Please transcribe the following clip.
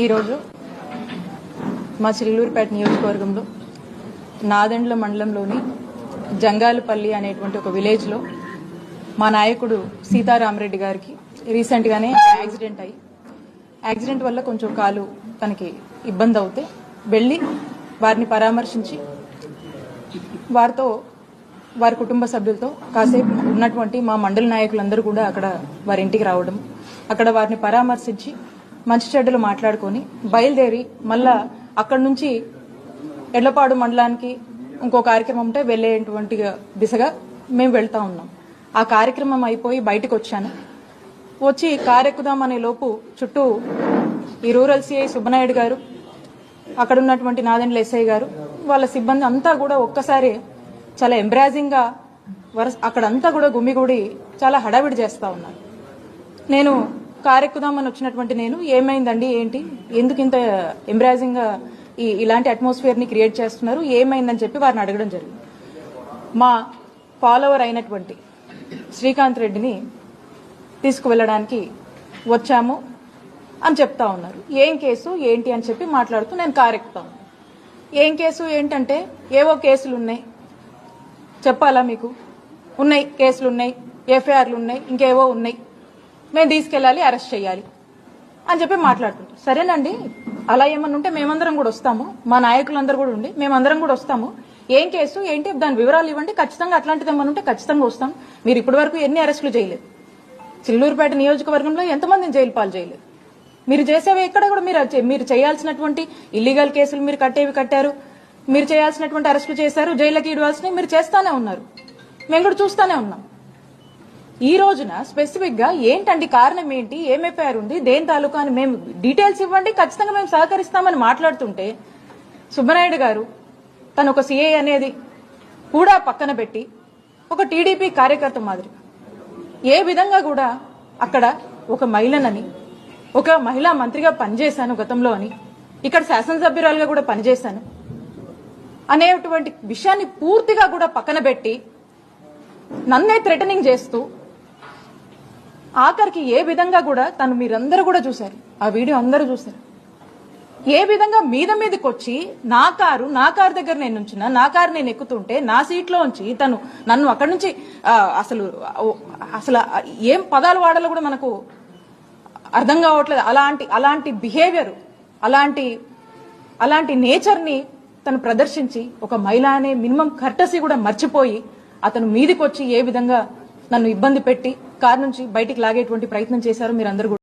ఈరోజు మా చిల్లూరుపేట నియోజకవర్గంలో నాదెండ్ల మండలంలోని జంగాలపల్లి అనేటువంటి ఒక విలేజ్లో మా నాయకుడు సీతారామరెడ్డి గారికి రీసెంట్గానే యాక్సిడెంట్ అయ్యి యాక్సిడెంట్ వల్ల కొంచెం కాలు తనకి ఇబ్బంది అవుతే వెళ్ళి వారిని పరామర్శించి వారితో వారి కుటుంబ సభ్యులతో కాసేపు ఉన్నటువంటి మా మండల నాయకులందరూ కూడా అక్కడ వారి ఇంటికి రావడం అక్కడ వారిని పరామర్శించి మంచి చెడ్డలు మాట్లాడుకొని బయలుదేరి మళ్ళా అక్కడి నుంచి ఎడ్లపాడు మండలానికి ఇంకో కార్యక్రమం ఉంటే వెళ్ళేటువంటి దిశగా మేము వెళ్తా ఉన్నాం. ఆ కార్యక్రమం అయిపోయి బయటకు వచ్చాను. వచ్చి కారెక్కుదామనే లోపు చుట్టూ ఈ రూరల్ సిఐ సుబ్బనాయుడు గారు అక్కడ ఉన్నటువంటి నాదెండ్ల ఎస్ఐ గారు వాళ్ళ సిబ్బంది అంతా కూడా ఒక్కసారి చాలా ఎంబ్రాజింగ్గా వరస అక్కడంతా కూడా గుమిగూడి చాలా హడావిడి చేస్తా ఉన్నారు. నేను కారెక్కుదామని వచ్చినటువంటి నేను ఏమైందండి ఏంటి? ఎందుకు ఇంత ఎంబ్రాజింగ్ ఈ ఇలాంటి అట్మాస్ఫియర్ని క్రియేట్ చేస్తున్నారు? ఏమైందని చెప్పి వారిని అడగడం జరిగింది. మా ఫాలోవర్ అయినటువంటి శ్రీకాంత్ రెడ్డిని తీసుకువెళ్ళడానికి వచ్చాము అని చెప్తా ఉన్నారు. ఏం కేసు? ఏంటి అని చెప్పి మాట్లాడుతూ నేను కారెక్కుతాను ఏం కేసు? ఏంటంటే ఏవో కేసులు ఉన్నాయి చెప్పాలా మీకు? ఉన్నాయి కేసులు ఉన్నాయి ఎఫ్ఐఆర్లు ఉన్నాయి ఇంకేవో ఉన్నాయి. మేము తీసుకెళ్ళాలి అరెస్ట్ చేయాలి అని చెప్పి మాట్లాడుతుంటారు సరేనండి అలా ఏమన్నా ఉంటే మేమందరం కూడా వస్తాము. మా నాయకులందరూ కూడా ఉండి మేమందరం కూడా వస్తాము. ఏం కేసు ఏంటి దాని వివరాలు ఇవ్వండి. ఖచ్చితంగా అట్లాంటిది ఏమన్నా ఉంటే ఖచ్చితంగా వస్తాం. మీరు ఇప్పటి వరకు ఎన్ని అరెస్టులు చేయలేదు. చిల్లూరుపేట నియోజకవర్గంలో ఎంతమందిని జైలు పాలు చేయలేదు. మీరు చేసేవి ఎక్కడ కూడా మీరు మీరు చేయాల్సినటువంటి ఇల్లీగల్ కేసులు మీరు కట్టేవి కట్టారు. మీరు చేయాల్సినటువంటి అరెస్టులు చేశారు. జైలుకి ఇవ్వాల్సినవి మీరు చేస్తానే ఉన్నారు. మేము కూడా చూస్తానే ఉన్నాం. ఈ రోజున స్పెసిఫిక్గా ఏంటండి కారణం ఏంటి? ఏం ఎఫ్ఐఆర్ ఉంది? దేని తాలూకా అని మేము డీటెయిల్స్ ఇవ్వండి. ఖచ్చితంగా మేము సహకరిస్తామని మాట్లాడుతుంటే సుబ్బనాయుడు గారు తను ఒక సిఏ అనేది కూడా పక్కన పెట్టి ఒక టీడీపీ కార్యకర్త మాదిరి ఏ విధంగా కూడా అక్కడ ఒక మహిళనని ఒక మహిళా మంత్రిగా పనిచేశాను గతంలో అని ఇక్కడ శాసనసభ్యురాలుగా కూడా పనిచేశాను అనేటువంటి విషయాన్ని పూర్తిగా కూడా పక్కన పెట్టి నన్నే థ్రెటనింగ్ చేస్తూ ఆఖరికి ఏ విధంగా కూడా తను మీరందరూ కూడా చూశారు. ఆ వీడియో అందరూ చూశారు. ఏ విధంగా మీద మీదకి వచ్చి నా కారు నా కారు దగ్గర నేను ఉంచిన నా కారు నేను ఎక్కుతుంటే నా సీట్లో ఉంచి తను నన్ను అక్కడి నుంచి అసలు అసలు ఏం పదాలు వాడాలో కూడా మనకు అర్థం కావట్లేదు. అలాంటి అలాంటి బిహేవియర్ అలాంటి అలాంటి నేచర్ని తను ప్రదర్శించి ఒక మహిళ అనే మినిమం కర్టసీ కూడా మర్చిపోయి అతను మీదికి వచ్చి ఏ విధంగా నన్ను ఇబ్బంది పెట్టి కార్ నుంచి బయటికి లాగేటువంటి ప్రయత్నం చేశారు మీరందరూ అందరూ